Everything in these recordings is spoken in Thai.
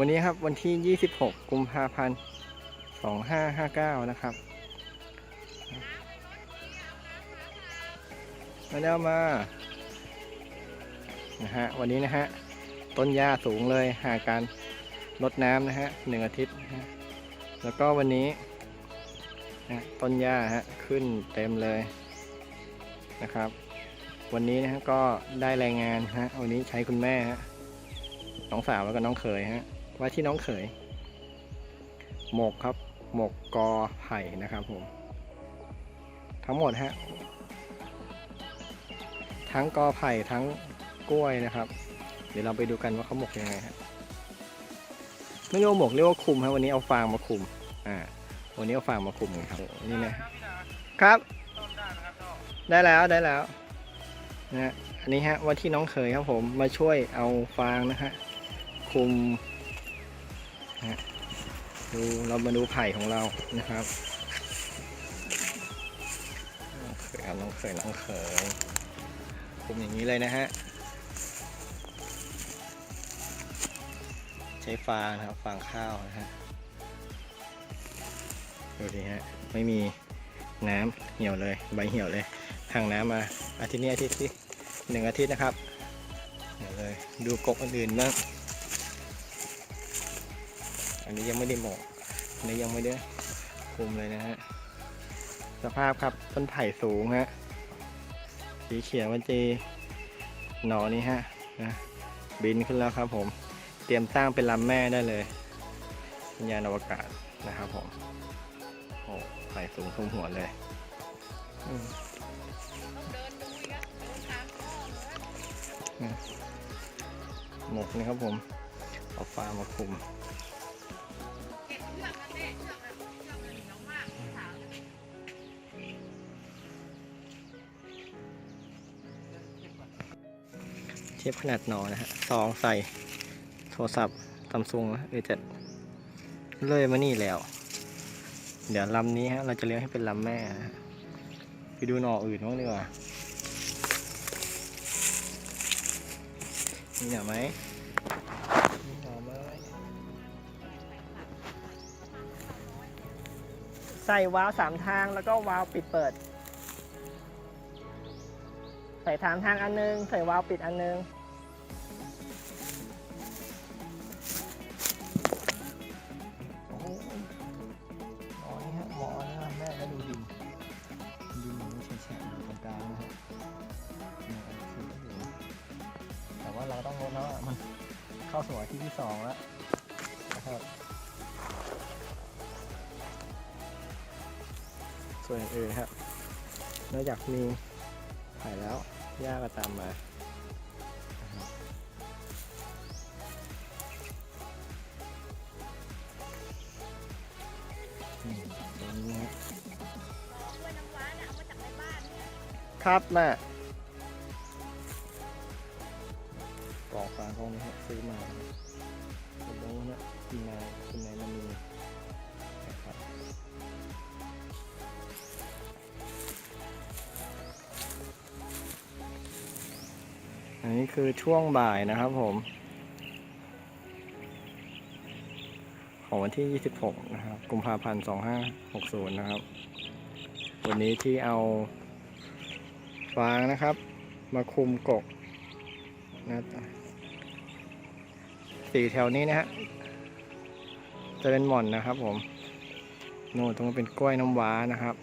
วันนี้ครับวันที่ 26 กุมภาพันธ์ 2559 นะครับมาแล้วมา นะฮะ วันนี้นะฮะ ต้นหญ้าสูงเลย หาการลดน้ำนะฮะหนึ่งอาทิตย์นะฮะ แล้วก็วันนี้นะต้นหญ้าฮะ ขึ้นเต็มเลยนะครับ วันนี้นะฮะก็ได้รายงานฮะ วันนี้ใช้คุณแม่ฮะ น้องสาวแล้วก็น้องเขยฮะ ว่าที่น้องเขย หมกครับ หมกกอไผ่นะครับผม ทั้งหมดฮะ ทั้งกอไผ่ทั้งกล้วยนะครับ เดี๋ยวเราไปดูกันว่าเขาหมกยังไงฮะไม่เรียกว่าหมกเรียกว่าคุมครับวันนี้เอาฟางมาคุม อ่า วันนี้เอาฟางมาคุมครับ นี่นะครับ ได้แล้วได้แล้วนะฮะอันนี้ฮะว่าที่น้องเขยครับผมมาช่วยเอาฟางนะฮะคุม นะดูเรามาดูไผ่ของเรานะครับน้องเขยครับน้องเขยน้องเขยคุมอย่างนี้เลยนะฮะ ใช้ฟางนะครับ ฟางข้าวนะฮะ ดูดิฮะ ไม่มีน้ำเหี่ยวเลย ใบเหี่ยวเลยทางน้ำมาอาทิตย์นี้อาทิตย์ที่หนึ่งอาทิตย์นะครับเดี๋ยวเลย ดูกบอื่นๆบ้าง อันนี้ยังไม่ได้หมกอันนี้ยังไม่ได้คุมเลยนะฮะ สภาพครับต้นไผ่สูงฮะ สีเขียวมันจีหนอนี้ฮะนะบินขึ้นแล้วครับผม เตรียมสร้างเป็นลำแม่ได้เลยยานอวกาศนะครับผมโอ้ไผ่สูงทุ่มหัวเลยอืมหมกนะครับผม เอาฟ้ามาคุม เทียบขนาดหนอนะฮะซองใส่โทรศัพท์ซัมซุงเอเจ็ดเลยมานี่แล้ว เดี๋ยวลำนี้ฮะเราจะเลี้ยงให้เป็นลำแม่ไปดูหน่ออื่นบ้างดีกว่ามีหน่อไหมมีหน่อไหมใส่วาล์วสามทางแล้วก็วาล์วปิดเปิด ใส่ทางทางอันนึง ใส่วาล์วปิดอันนึง ทิตย์ที่สองแล้วนะครับส่วนอื่นครับนอกจากมีไผ่แล้วหญ้าก็ตามมาตรงนี้นะครับแม่ กล่องฟางพวกนี้ฮะซื้อมาเป็นตรงนี้นะคุณนายคุณนายมณีนะครับอันนี้คือช่วงบ่ายนะครับผม ของวันที่ 26 นะครับ กุมภาพันธ์ 2560 นะครับ วันนี้ที่เอาฟางนะครับ มาคุมกกนะ สี่แถวนี้นะฮะ จะเป็นหม่อนนะครับผม โน่นตรงนั้เป็นกล้วยน้ำว้านะครับ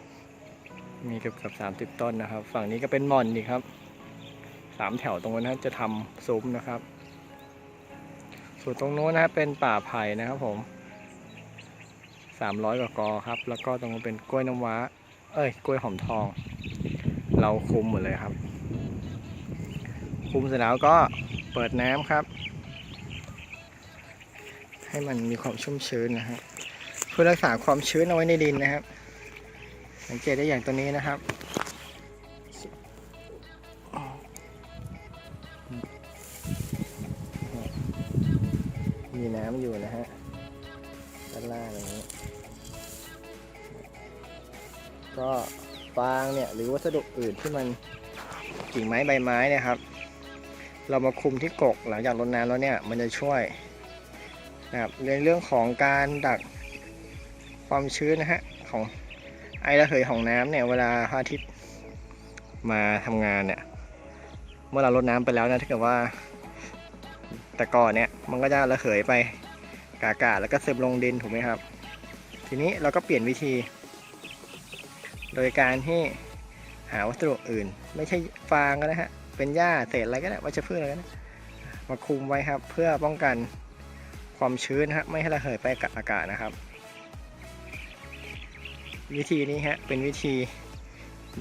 มีเกือบเกือบสามสิบต้นนะครับ ฝั่งนี้ก็เป็นหม่อนดีครับ สามแถวตรงนั้นจะทำซุ้มนะครับ ส่วนตรงโน้นนะฮะเป็นป่าไผ่นะครับผมสามร้อยกว่ากอครับ แล้วก็ตรงนู้นเป็นกล้วยน้ำว้า เอ้ย กล้วยหอมทอง เราคุมหมดเลยครับ คุมเสร็จแล้วก็เปิดน้ำครับ ให้มันมีความชุ่มชื้นนะฮะเพื่อรักษาความชื้นเอาไว้ในดินนะครับ สังเกตได้อย่างตัวนี้นะครับมีน้ำอยู่นะฮะด้านล่างอย่างนี้ ก็ฟางเนี่ยหรือวัสดุอื่นที่มันกิ่งไม้ใบไม้เนะครับ เรามาคุมที่กกหลังจากรดน้ำแล้วเนี่ย มันจะช่วย นะครับในเรื่องของการดักความชื้นนะฮะของไอระเหยของน้ำเนี่ยเวลาพระอาทิตย์มาทำงานเนี่ยเมื่อเราลดน้ำไปแล้วนะถ้าเกิดว่า แต่ก่อนเนี่ยมันก็จะระเหยไปกากาแล้วก็ซึมลงดินถูกไหมครับ ทีนี้เราก็เปลี่ยนวิธี โดยการที่หาวัสดุอื่น ไม่ใช่ฟางก็ได้ฮะเป็นหญ้าเศษอะไรก็ได้วัชพืชอะไรก็ได้มาคุมไว้ครับ เพื่อป้องกัน ความชื้นนะฮะไม่ให้ระเหยไปกับอากาศนะครับ วิธีนี้ฮะเป็นวิธี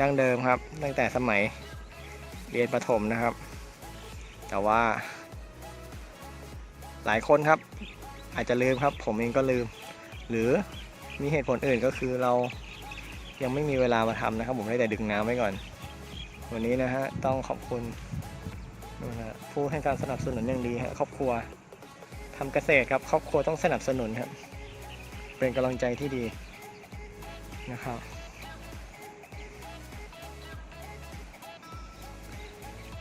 ดั้งเดิมครับ ตั้งแต่สมัยเรียนประถมนะครับ แต่ว่า หลายคนครับ อาจจะลืมครับ ผมเองก็ลืม หรือมีเหตุผลอื่นก็คือเรายังไม่มีเวลามาทำนะครับ ผมได้แต่ดึงน้ำไว้ก่อน วันนี้นะฮะต้องขอบคุณนะผู้ให้การสนับสนุนอย่างดีฮะครอบครัว ทำเกษตรครับครอบครัวต้องสนับสนุนครับ เป็นกำลังใจที่ดีนะครับ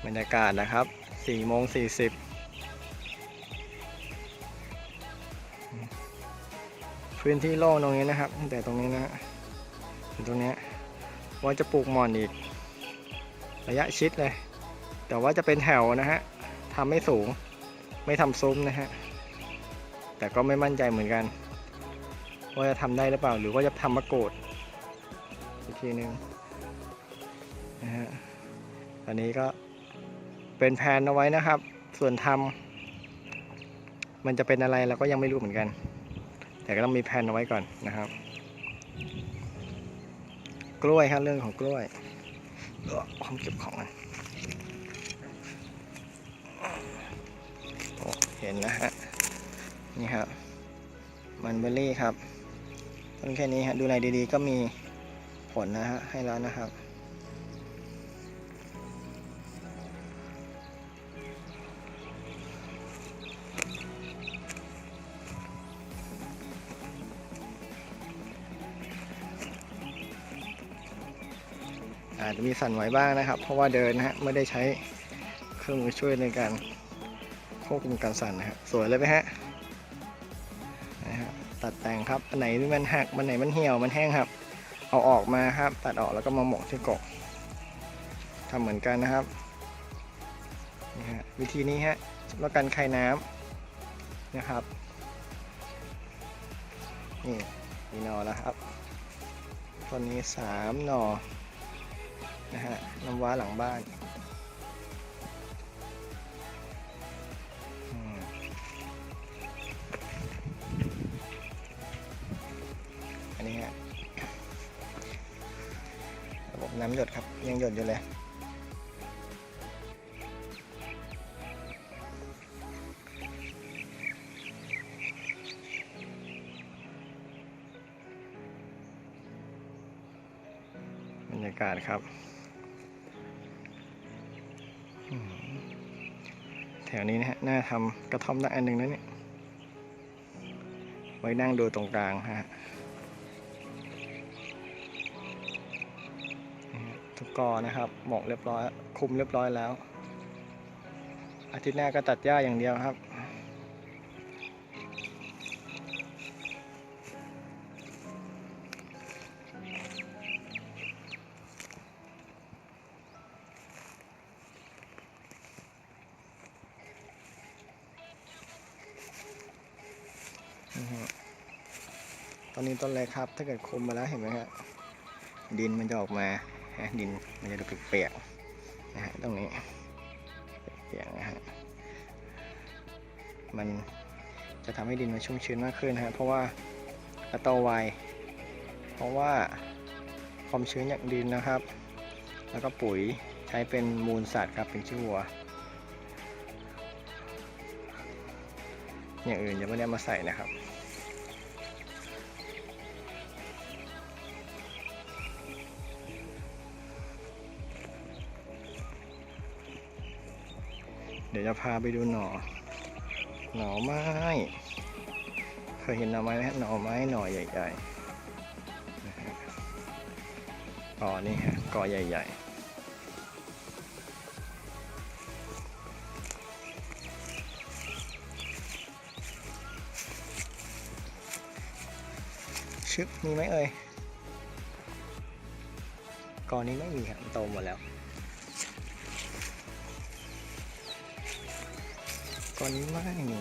บรรยากาศนะครับ4โมง40 พื้นที่โล่งตรงนี้นะครับ ตั้งแต่ตรงนี้นะฮะถึงตรงนี้ว่าจะปลูกหมอนอีก ระยะชิดเลย แต่ว่าจะเป็นแถวนะฮะทำไม่สูง ไม่ทำซุ้มนะฮะ แต่ก็ไม่มั่นใจเหมือนกัน ว่าจะทำได้หรือเปล่า หรือว่าจะทำมะกรูดอีกทีหนึ่งนะฮะตอนนี้ก็เป็นแผนเอาไว้นะครับ ส่วนทำมันจะเป็นอะไรเราก็ยังไม่รู้เหมือนกัน แต่ก็ต้องมีแผนเอาไว้ก่อนนะครับ กล้วยครับเรื่องของกล้วยเออความเก็บของมันเห็นนะฮะ นี่ครับมันเบอร์รี่ครับต้นแค่นี้ฮะดูในดีๆ ก็มีผลนะฮะให้แล้วนะครับ อาจจะมีสั่นไหวบ้างนะครับ เพราะว่าเดินนะฮะไม่ได้ใช้เครื่องมือช่วยในการควบคุมการสั่นนะฮะสวยเลยไหมฮะ ตัดแต่งครับอันไหนมันหักอันไหนมันเหี่ยวมันแห้งครับ เอาออกมาครับ ตัดออกแล้วก็มาหมกที่กกทำเหมือนกันนะครับนี่ฮะวิธีนี้ฮะลดการคายน้ำนะครับนี่มีหนอแล้วครับต้นนี้สามหนอนะฮะน้ำว้าหลังบ้าน หยดครับ ยังหยดอยู่เลยบรรยากาศครับ แถวนี้นะฮะ น่าทำกระท่อมได้อันหนึ่งนะเนี่ย ไว้นั่งดูตรงกลางฮะ กอนะครับ หมอกเรียบร้อย คุมเรียบร้อยแล้ว อาทิตย์หน้าก็ตัดหญ้าอย่างเดียวครับ ตอนนี้ต้นเล็กครับ ถ้าเกิดคุมมาแล้วเห็นไหมฮะดินมันจะออกมา ดินมันจะดูเปียกๆนะฮะตรงนี้เปียกๆนะฮะมันจะทำให้ดินมันชุ่มชื้นมากขึ้นนะฮะเพราะว่าและโตไวเพราะว่าความชื้นจากดินนะครับ แล้วก็ปุ๋ยใช้เป็นมูลสัตว์ครับเป็นชื่อวัวอย่างอื่นจะไม่ได้มาใส่นะครับ เดี๋ยวจะพาไปดูหน่อ หน่อไม้ เคยเห็นหน่อไม้ไหมหน่อไม้หน่อใหญ่ๆอ๋อนี่ฮะกอใหญ่ๆชึบมีไหมเอ่ยกอนี้ไม่มีครับโตหมดแล้ว กอนี้ไม่มี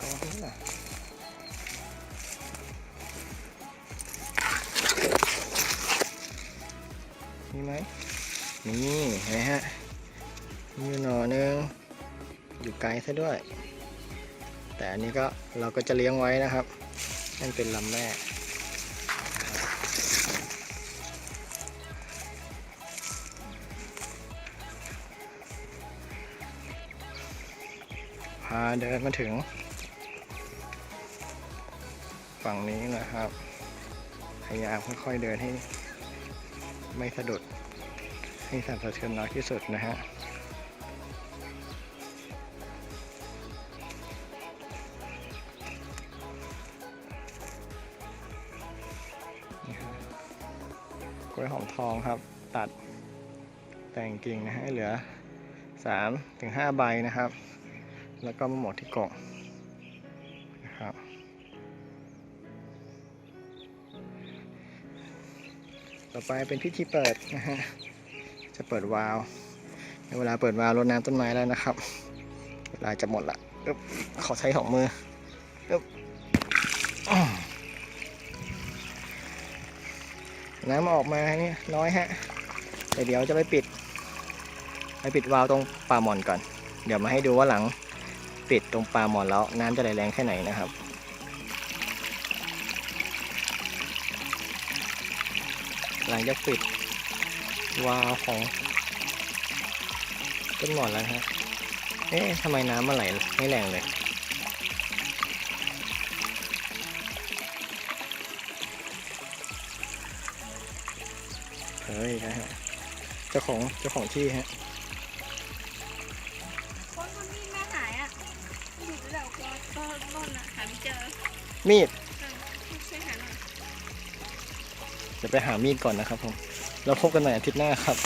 กอนี้ล่ะมีไหมนี่เห็นไหมฮะมีหน่อนึงอยู่ไกลซะด้วย แต่อันนี้ก็เราก็จะเลี้ยงไว้นะครับนั่นเป็นลำแม่ เดินมาถึง ฝั่งนี้นะครับพยายามค่อยๆเดินให้ไม่สะดุด ให้สั่นสะเทือนน้อยที่สุดนะฮะกล้วยหอมทองครับ ตัดแต่งกิ่งนะฮะเหลือ3ถึง5ใบนะครับ แล้วก็มาหมดที่กล่องนะครับต่อไปเป็นพิธีเปิดนะฮะจะเปิดวาล์วในเวลาเปิดวาล์วรดน้ำต้นไม้แล้วนะครับเวลาจะหมดละอึ๊บขอใช้สองมืออึ๊บน้ำออกมาเนี่ยน้อยฮะแต่เดี๋ยวจะไปปิด ไปปิดวาล์วตรงปลาหมอนก่อน เดี๋ยวมาให้ดูว่าหลัง ปิดตรงปลาหมอนแล้วน้ำจะไหลแรงแค่ไหนนะครับ หลังจากปิดวาล์วของต้นหมอนแล้วฮะเอ๊ะทำไมน้ำมันไหลไม่แรงเลยเฮ้ยนะฮะเจ้าของเจ้าของที่ฮะ มีดเออช่วยหาหน่อย เดี๋ยวไปหามีดก่อนนะครับผมแล้วพบกันใหม่อาทิตย์หน้าครับ